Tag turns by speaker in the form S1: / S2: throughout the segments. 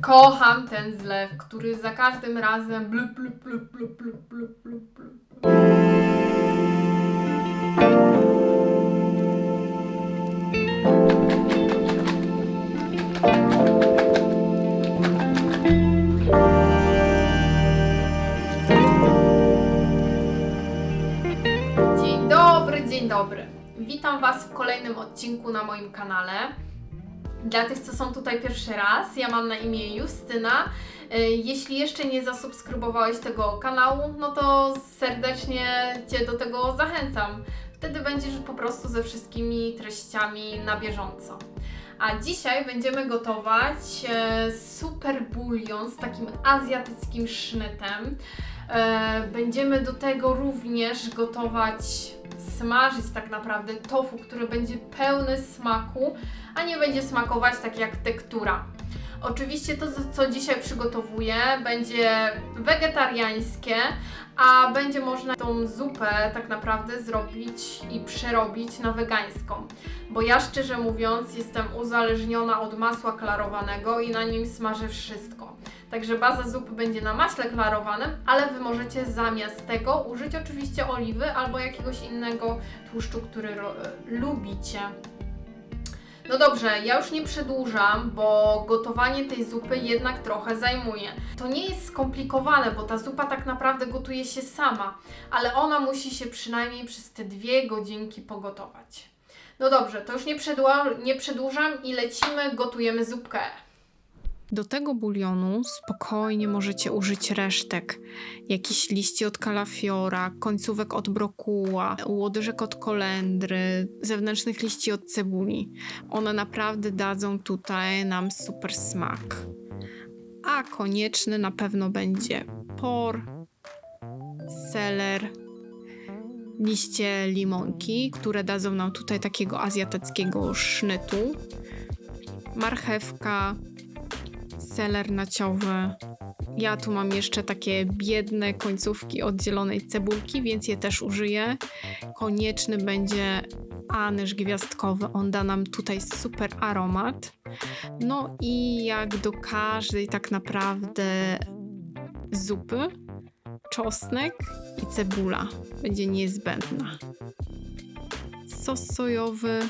S1: Kocham ten zlew, który za każdym razem. Dzień dobry, dzień dobry. Witam Was w kolejnym odcinku na moim kanale. Dla tych, co są tutaj pierwszy raz, ja mam na imię Justyna. Y, Jeśli jeszcze nie zasubskrybowałeś tego kanału, no to serdecznie Cię do tego zachęcam. Wtedy będziesz po prostu ze wszystkimi treściami na bieżąco. A dzisiaj będziemy gotować e, super bulion z takim azjatyckim sznytem. E, Będziemy do tego również gotować, smażyć tak naprawdę tofu, który będzie pełny smaku, a nie będzie smakować tak jak tektura. Oczywiście to, co dzisiaj przygotowuję, będzie wegetariańskie, a będzie można tą zupę tak naprawdę zrobić i przerobić na wegańską. Bo ja szczerze mówiąc jestem uzależniona od masła klarowanego i na nim smażę wszystko. Także baza zupy będzie na maśle klarowanym, ale Wy możecie zamiast tego użyć oczywiście oliwy albo jakiegoś innego tłuszczu, który lubicie. No dobrze, ja już nie przedłużam, bo gotowanie tej zupy jednak trochę zajmuje. To nie jest skomplikowane, bo ta zupa tak naprawdę gotuje się sama, ale ona musi się przynajmniej przez te dwie godzinki pogotować. No dobrze, to już nie, nie przedłużam i lecimy, gotujemy zupkę.
S2: Do tego bulionu spokojnie możecie użyć resztek. Jakichś liści od kalafiora, końcówek od brokuła, łodyżek od kolendry, zewnętrznych liści od cebuli. One naprawdę dadzą tutaj nam super smak. A konieczny na pewno będzie por, seler, liście limonki, które dadzą nam tutaj takiego azjatyckiego sznytu, marchewka, seler naciowy. Ja tu mam jeszcze takie biedne końcówki oddzielonej cebulki, więc je też użyję. Konieczny będzie anyż gwiazdkowy, on da nam tutaj super aromat. No i jak do każdej tak naprawdę zupy, czosnek i cebula będzie niezbędna. Sos sojowy,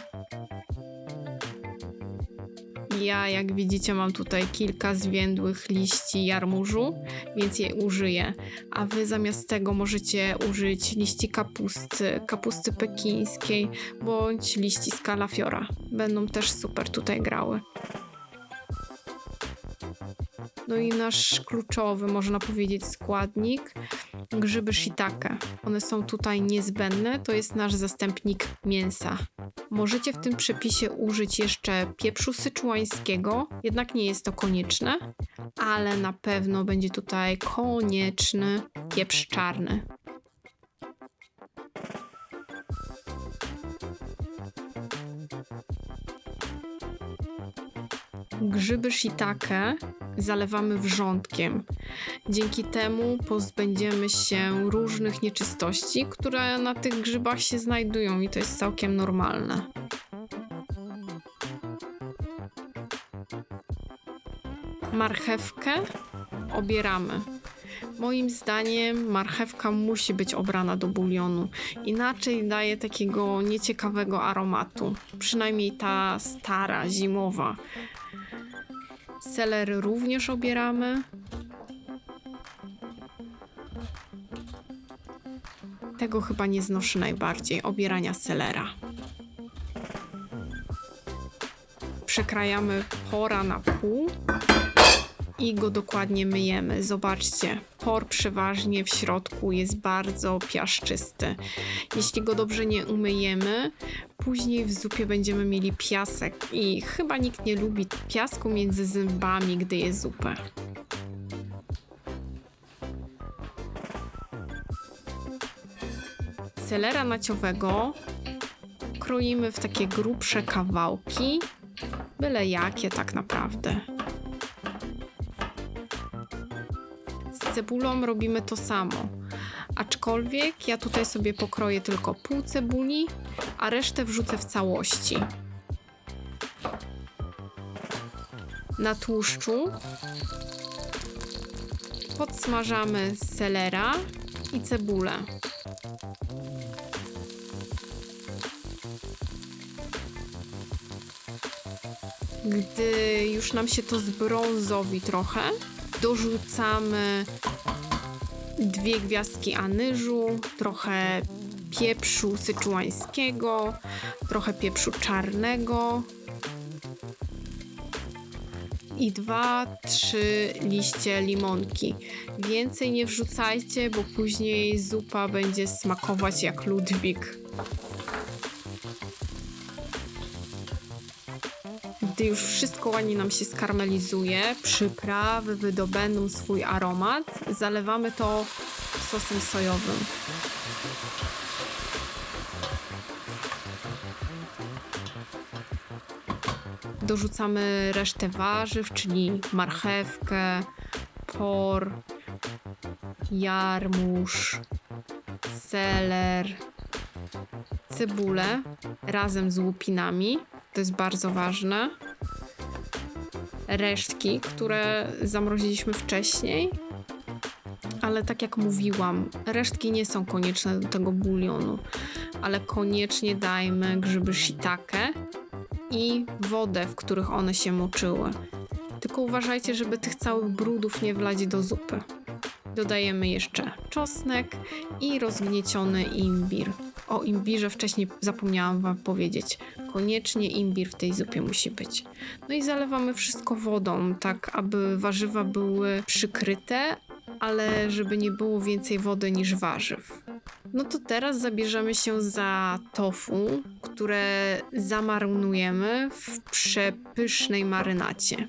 S2: ja, jak widzicie, mam tutaj kilka zwiędłych liści jarmużu, więc je użyję. A wy zamiast tego możecie użyć liści kapusty, kapusty pekińskiej bądź liści z kalafiora. Będą też super tutaj grały. No i nasz kluczowy, można powiedzieć, składnik grzyby shiitake. One są tutaj niezbędne, to jest nasz zastępnik mięsa. Możecie w tym przepisie użyć jeszcze pieprzu syczuańskiego, jednak nie jest to konieczne, ale na pewno będzie tutaj konieczny pieprz czarny. Grzyby shiitake zalewamy wrzątkiem. Dzięki temu pozbędziemy się różnych nieczystości, które na tych grzybach się znajdują i to jest całkiem normalne. Marchewkę obieramy. Moim zdaniem marchewka musi być obrana do bulionu, inaczej daje takiego nieciekawego aromatu. Przynajmniej ta stara, zimowa. Selery również obieramy. Tego chyba nie znoszę najbardziej, obierania selera. Przekrajamy pora na pół i go dokładnie myjemy. Zobaczcie, por przeważnie w środku jest bardzo piaszczysty. Jeśli go dobrze nie umyjemy, później w zupie będziemy mieli piasek i chyba nikt nie lubi piasku między zębami, gdy je zupę. Selera naciowego kroimy w takie grubsze kawałki, byle jakie tak naprawdę. Cebulą robimy to samo. Aczkolwiek ja tutaj sobie pokroję tylko pół cebuli, a resztę wrzucę w całości. Na tłuszczu podsmażamy selera i cebulę. Gdy już nam się to zbrązowi trochę, dorzucamy dwie gwiazdki anyżu, trochę pieprzu syczuańskiego, trochę pieprzu czarnego i dwa, trzy liście limonki. Więcej nie wrzucajcie, bo później zupa będzie smakować jak Ludwik. Gdy już wszystko ładnie nam się skarmelizuje, przyprawy wydobędą swój aromat, zalewamy to sosem sojowym. Dorzucamy resztę warzyw, czyli marchewkę, por, jarmuż, seler, cebulę razem z łupinami. To jest bardzo ważne. Resztki, które zamroziliśmy wcześniej. Ale tak jak mówiłam, resztki nie są konieczne do tego bulionu, ale koniecznie dajmy grzyby shiitake i wodę, w których one się moczyły. Tylko uważajcie, żeby tych całych brudów nie wlać do zupy. Dodajemy jeszcze czosnek i rozgnieciony imbir. O imbirze wcześniej zapomniałam Wam powiedzieć. Koniecznie imbir w tej zupie musi być. No i zalewamy wszystko wodą, tak aby warzywa były przykryte, ale żeby nie było więcej wody niż warzyw. No to teraz zabierzemy się za tofu, które zamarynujemy w przepysznej marynacie.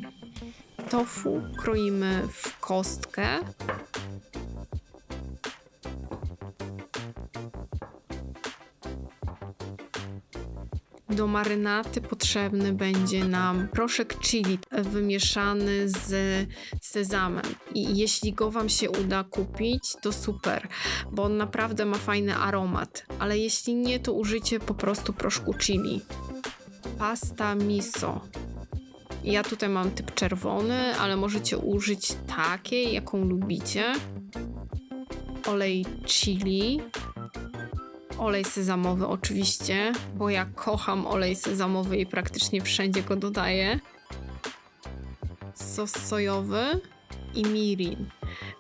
S2: Tofu kroimy w kostkę. Do marynaty potrzebny będzie nam proszek chili wymieszany z sezamem. I jeśli go Wam się uda kupić, to super, bo on naprawdę ma fajny aromat. Ale jeśli nie, to użyjcie po prostu proszku chili. Pasta miso. Ja tutaj mam typ czerwony, ale możecie użyć takiej, jaką lubicie. Olej chili. Olej sezamowy oczywiście, bo ja kocham olej sezamowy i praktycznie wszędzie go dodaję. Sos sojowy i mirin.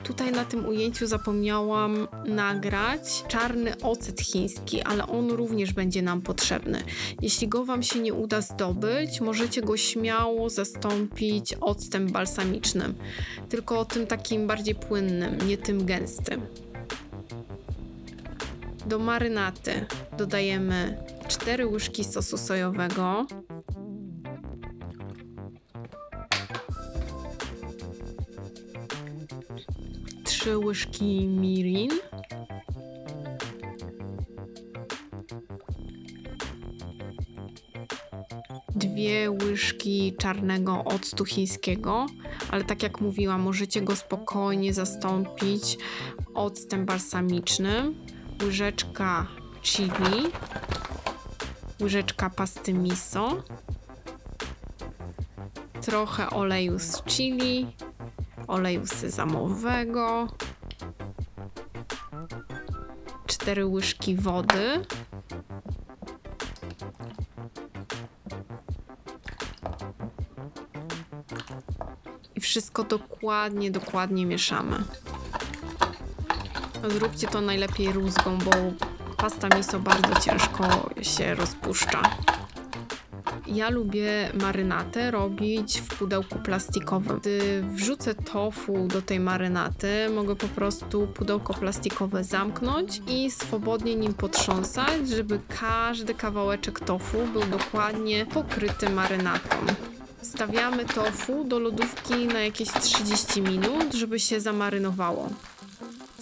S2: Tutaj na tym ujęciu zapomniałam nagrać czarny ocet chiński, ale on również będzie nam potrzebny. Jeśli go Wam się nie uda zdobyć, możecie go śmiało zastąpić octem balsamicznym, tylko tym takim bardziej płynnym, nie tym gęstym. Do marynaty. Dodajemy 4 łyżki sosu sojowego, trzy łyżki mirin, dwie łyżki czarnego octu chińskiego, ale tak jak mówiłam, możecie go spokojnie zastąpić octem balsamicznym, łyżeczka chili, łyżeczka pasty miso, trochę oleju z chili, oleju sezamowego, 4 łyżki wody, i wszystko dokładnie, dokładnie mieszamy. Zróbcie to najlepiej rózgą, bo pasta miso bardzo ciężko się rozpuszcza. Ja lubię marynatę robić w pudełku plastikowym. Gdy wrzucę tofu do tej marynaty, mogę po prostu pudełko plastikowe zamknąć i swobodnie nim potrząsać, żeby każdy kawałeczek tofu był dokładnie pokryty marynatą. Stawiamy tofu do lodówki na jakieś 30 minut, żeby się zamarynowało.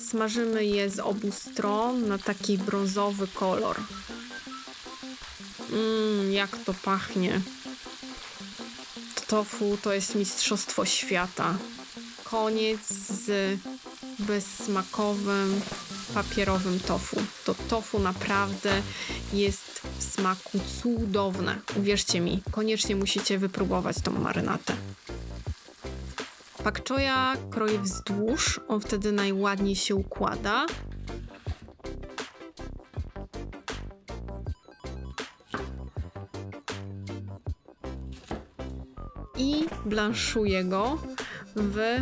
S2: Smażymy je z obu stron na taki brązowy kolor. Mmm, jak to pachnie. Tofu to jest mistrzostwo świata. Koniec z bezsmakowym, papierowym tofu. To tofu naprawdę jest w smaku cudowne. Uwierzcie mi, koniecznie musicie wypróbować tą marynatę. Pak choya kroję wzdłuż, on wtedy najładniej się układa. I blanszuję go w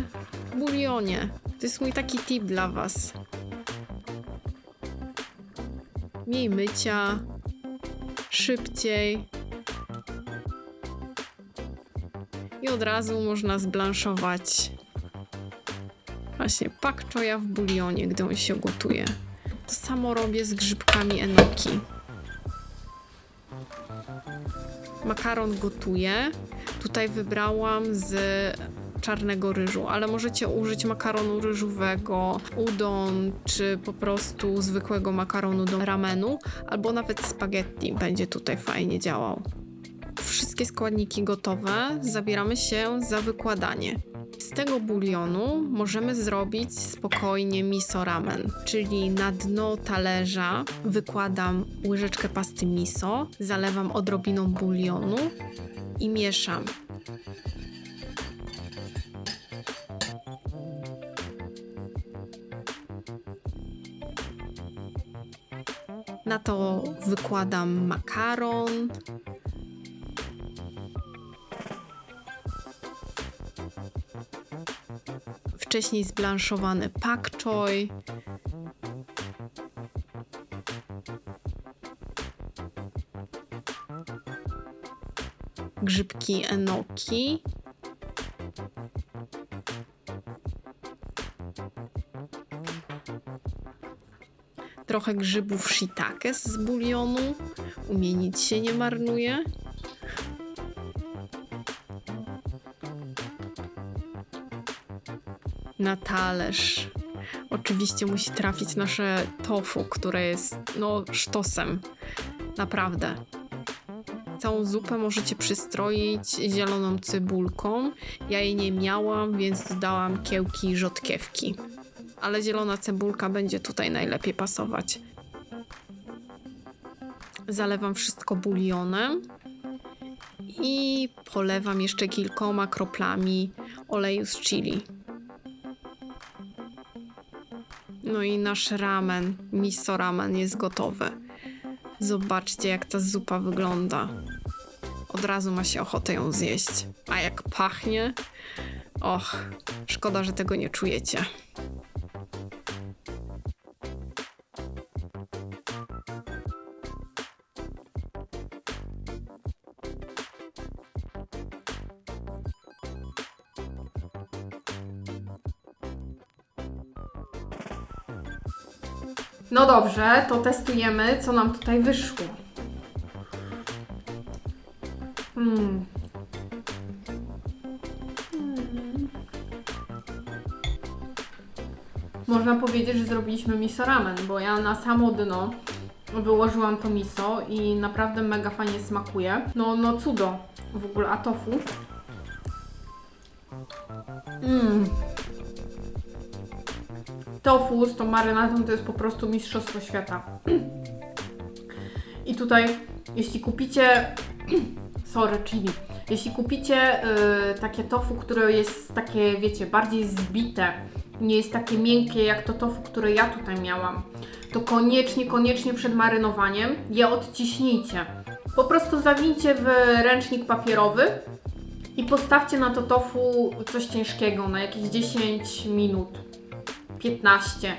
S2: bulionie. To jest mój taki tip dla Was. Mniej mycia, szybciej. I od razu można zblanszować właśnie pak choya w bulionie, gdy on się gotuje. To samo robię z grzybkami enoki. Makaron gotuję. Tutaj wybrałam z czarnego ryżu, ale możecie użyć makaronu ryżowego, udon, czy po prostu zwykłego makaronu do ramenu, albo nawet spaghetti będzie tutaj fajnie działał. Wszystkie składniki gotowe, zabieramy się za wykładanie. Z tego bulionu możemy zrobić spokojnie miso ramen, czyli na dno talerza wykładam łyżeczkę pasty miso, zalewam odrobiną bulionu i mieszam. Na to wykładam makaron. Wcześniej zblanszowany pak choi. Grzybki enoki. trochę grzybów shiitake z bulionu. U mnie nic się nie marnuje. Na talerz. Oczywiście musi trafić nasze tofu, które jest no sztosem. Naprawdę. Całą zupę możecie przystroić zieloną cebulką. Ja jej nie miałam, więc dodałam kiełki rzodkiewki ale zielona cebulka będzie tutaj najlepiej pasować. Zalewam wszystko bulionem i polewam jeszcze kilkoma kroplami oleju z chili. No i nasz ramen, miso ramen jest gotowy. Zobaczcie, jak ta zupa wygląda. Od razu ma się ochotę ją zjeść. A jak pachnie? Och, szkoda, że tego nie czujecie.
S1: Dobrze, to testujemy, co nam tutaj wyszło. Hmm. Hmm. Można powiedzieć, że zrobiliśmy miso ramen, bo ja na samo dno wyłożyłam to miso i naprawdę mega fajnie smakuje. No, no cudo w ogóle, a tofu. Mmm. Tofu z tą marynatą to jest po prostu mistrzostwo świata. I tutaj, jeśli kupicie, sorry, chili, jeśli kupicie y, takie tofu, które jest takie, wiecie, bardziej zbite, nie jest takie miękkie jak to tofu, które ja tutaj miałam, to koniecznie, koniecznie przed marynowaniem je odciśnijcie. Po prostu zawincie w ręcznik papierowy i postawcie na to tofu coś ciężkiego, na jakieś 10 minut. 15.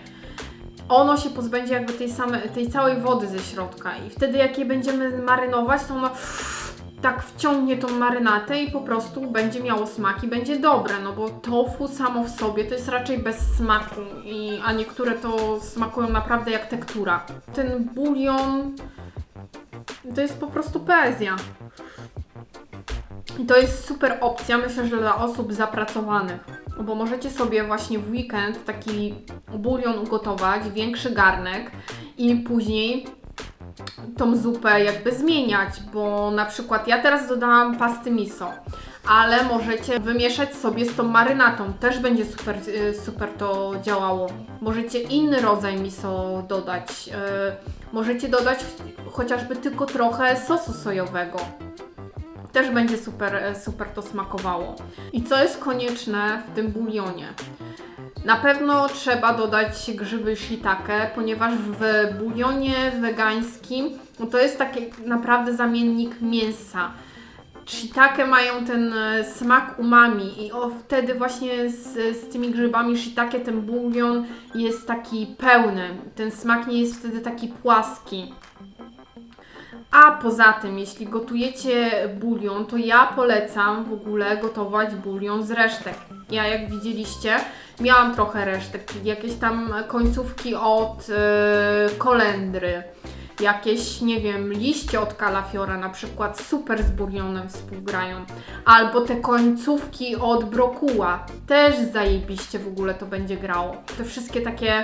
S1: Ono się pozbędzie jakby tej, same, tej całej wody ze środka i wtedy jak je będziemy marynować, to ono tak wciągnie tą marynatę i po prostu będzie miało smak i będzie dobre, no bo tofu samo w sobie to jest raczej bez smaku, i, a niektóre to smakują naprawdę jak tektura. Ten bulion to jest po prostu poezja. I to jest super opcja, myślę, że dla osób zapracowanych, bo możecie sobie właśnie w weekend taki bulion ugotować, większy garnek i później tą zupę jakby zmieniać, bo na przykład ja teraz dodałam pasty miso, ale możecie wymieszać sobie z tą marynatą, też będzie super, y, super to działało. Możecie inny rodzaj miso dodać, y, możecie dodać chociażby tylko trochę sosu sojowego Też będzie super, e, super to smakowało. I co jest konieczne w tym bulionie? Na pewno trzeba dodać grzyby shiitake, ponieważ w bulionie wegańskim no to jest taki naprawdę zamiennik mięsa. Shiitake mają ten e, smak umami i o, wtedy właśnie z, z tymi grzybami shiitake ten bulion jest taki pełny. Ten smak nie jest wtedy taki płaski. A poza tym, jeśli gotujecie bulion, to ja polecam w ogóle gotować bulion z resztek. Ja, jak widzieliście, miałam trochę resztek, czyli jakieś tam końcówki od e, kolendry, jakieś, nie wiem, liście od kalafiora na przykład super z bulionem współgrają, albo te końcówki od brokuła, też zajebiście w ogóle to będzie grało. Te wszystkie takie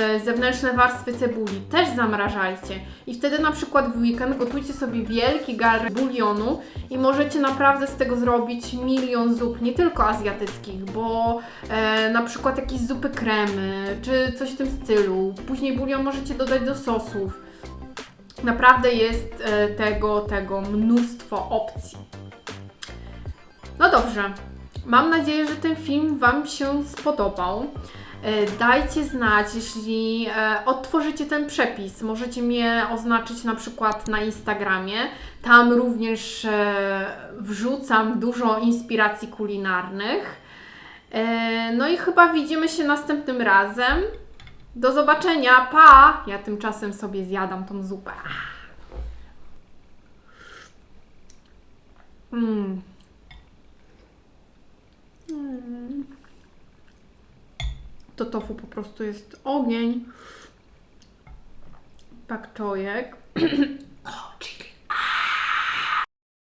S1: e, zewnętrzne warstwy cebuli też zamrażajcie i wtedy na przykład w weekend gotujcie sobie wielki gar bulionu i możecie naprawdę z tego zrobić milion zup, nie tylko azjatyckich, bo e, na przykład jakieś zupy kremy, czy coś w tym stylu. Później bulion możecie dodać do sosów. Naprawdę jest e, tego, tego mnóstwo opcji. No dobrze. Mam nadzieję, że ten film Wam się spodobał. E, Dajcie znać, jeśli e, odtworzycie ten przepis. Możecie mnie oznaczyć na przykład na Instagramie. Tam również wrzucam dużo inspiracji kulinarnych. No i chyba widzimy się następnym razem. Do zobaczenia, pa! Ja tymczasem sobie zjadam tą zupę. Mm. Mm. To tofu po prostu jest ogień. Pak czojek.